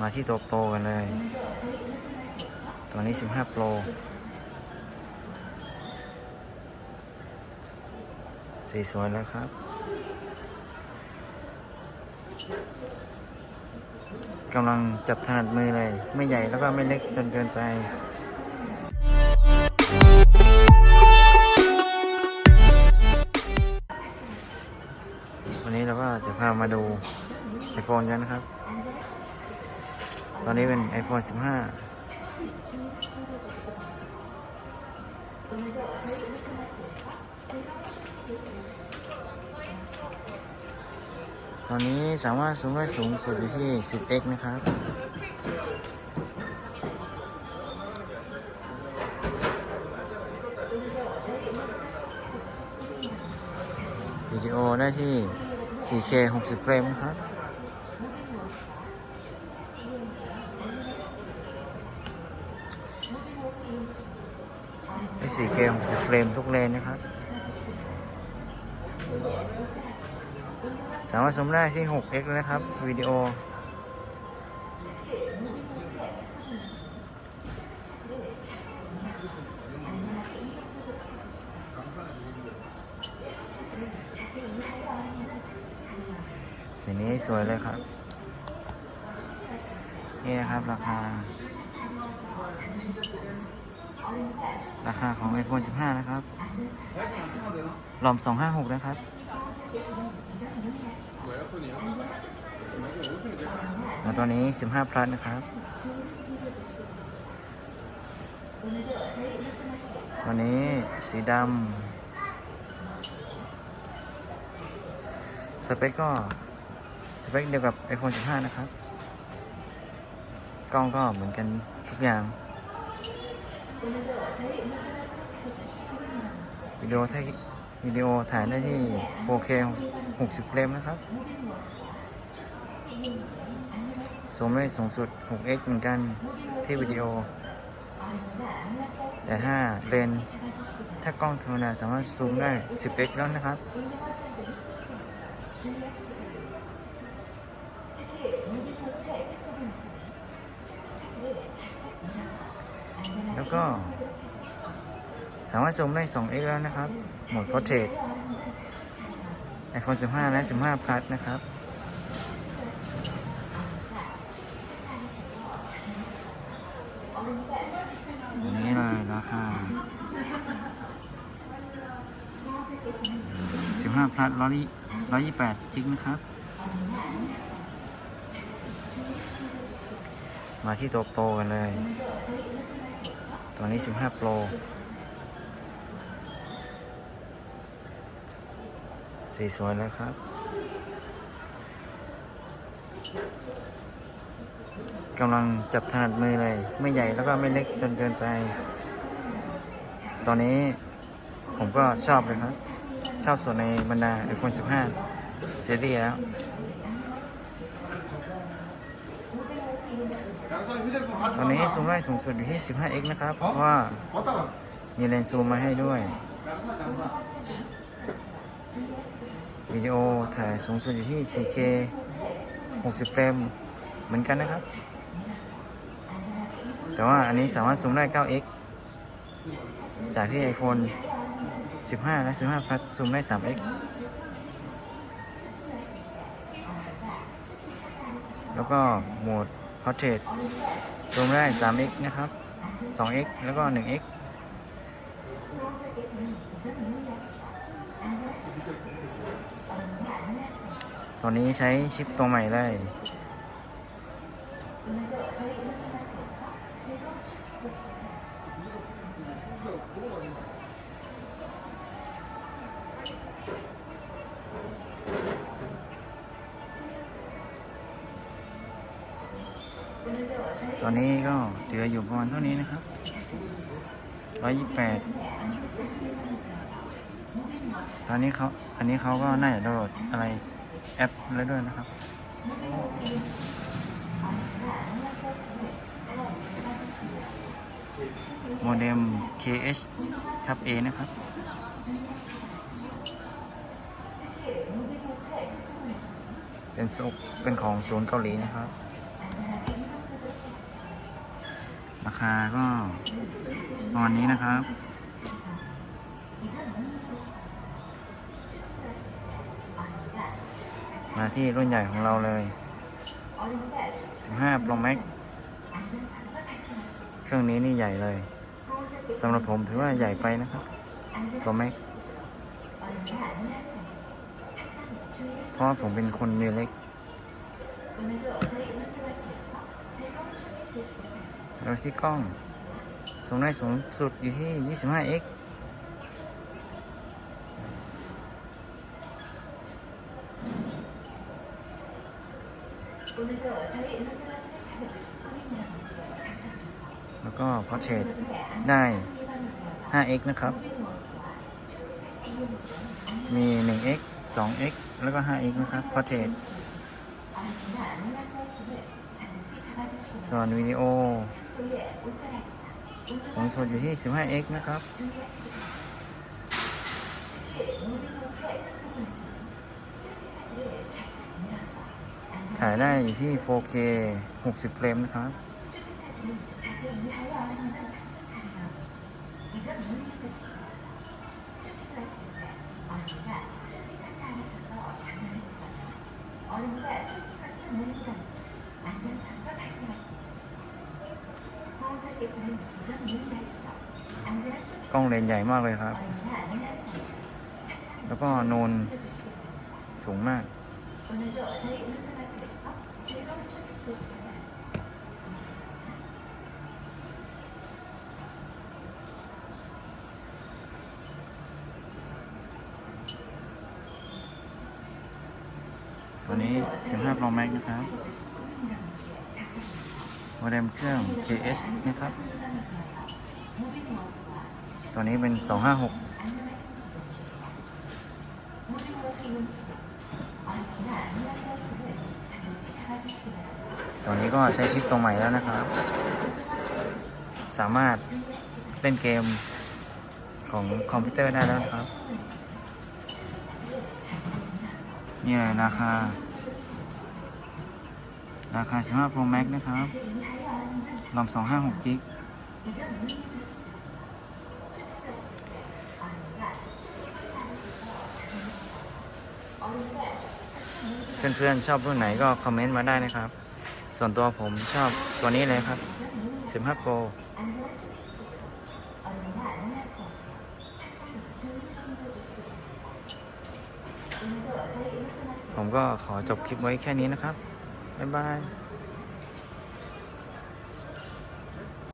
มาที่ตัวโปรกันเลย ตัวนี้ 15 โปร สีสวยแล้วครับ กำลังจับถนัดมือเลย ไม่ใหญ่แล้วก็ไม่เล็กจนเกินไปวันนี้เราก็จะพามาดู iPhone กันนะครับ ตอนนี้เป็น iPhone 15 ตอนนี้สามารถสูงได้สูงสุดอยู่ที่ 10x นะครับวิดีโอได้ที่ 4K 60 เฟรมนะครับ 4K 60เฟรมทุกเลนนะครับ สามารถชมได้ที่ 6x เลยนะครับ วิดีโอ สีนี้สวยเลยครับ นี่นะครับราคา ราคาของ iPhone 15 นะครับหลอม 256 นะครับ แล้วตัวนี้ 15 plus นะครับตัวนี้สีดำ สเปคก็ สเปคเดียวกับ iPhone 15 นะครับ กล้องก็เหมือนกันทุกอย่าง วิดีโอถ่ายวิดีโอถ่ายได้ที่ 4K 60 เฟรมนะครับซูมได้สูงสุด 6x เหมือนกันที่วิดีโอ แต่ถ้าเลนถ้ากล้องธรรมดาสามารถซูมได้ 10x แล้วนะครับ แล้วก็ สามารถซูมได้ 2x แล้วนะครับ โหมด Portrait iPhone 15 และ 15 Plus นะครับนนี้เลยราคา 15 plus 128จิกนะครับ มาที่ตัวโปรกันเลย ตัวนี้ 15โปรสีสวยแล้วครับกำลังจับถนัดมือเลย ไม่ใหญ่แล้วก็ไม่เล็กจนเกินไป ตอนนี้ผมก็ชอบเลยครับ ชอบส่วนในบรรดา iPhone 15 ซีรีส์แล้ว ตอนนี้ซูมได้สูงสุดอยู่ที่ 15x นะครับ เพราะว่ามีเลนส์ซูมมาให้ด้วย วิดีโอถ่ายสูงสุดอยู่ที่ 4K 60 เฟรมเหมือนกันนะครับ แต่ว่าอันนี้สามารถซูมได้ 9x จากที่ iPhone 15 และ 15 Plus ซูมได้ 3x แล้วก็โหมด Portrait ซูมได้ 3x นะครับ 2x แล้วก็ 1x ตอนนี้ใช้ชิปตัวใหม่เล ตอนนี้ก็เหลืออยู่ประมาณเท่านี้นะครับ128ตอนนี้เขาอันนี้เขาก็น่าจะโหลดอะไรแอปแล้วด้วยนะครับ โมเด็ม KH ทับ A นะครับเป็นซุเป็นของศูนย์เกาหลีนะครับ ราคาก็ตอนนี้นะครับ มาที่รุ่นใหญ่ของเราเลย 15 Pro Max เครื่องนี้นี่ใหญ่เลยสำหรับผมถือว่าใหญ่ไปนะครับ Pro Max เพราะผมเป็นคนมือเล็ก แล้วที่กล้องสูงได้สูงสุดอยู่ที่ 25x แล้วก็พอเทรดได้ 5x นะครับ มี 1x 2x แล้วก็ 5x นะครับพอเทรดส่วนวิดีโอ สูงสุดอยู่ที่ 15x นะครับ ถ่ายได้อยู่ที่ 4K 60 เฟรมนะครับ กล้องเลนส์ใหญ่มากเลยครับ แล้วก็โนนสูงมาก ตัวนี้ 15 Pro Max นะครับ โมเด็มเครื่อง KS นะครับ ตัวนี้เป็น 256ตัวนี้ก็ใช้ชิปตัวใหม่แล้วนะครับ สามารถเล่นเกมของคอมพิวเตอร์ได้แล้วนะครับ นี่เลยราคา ราคา 15 Pro Max นะครับรอม256จิกเพื่อนๆ ชอบรุ่นไหนก็คอมเมนต์มาได้นะครับ ส่วนตัวผมชอบตัวนี้เลยครับ 15 Pro ผมก็ขอจบคลิปไว้แค่นี้นะครับ บ๊ายบาย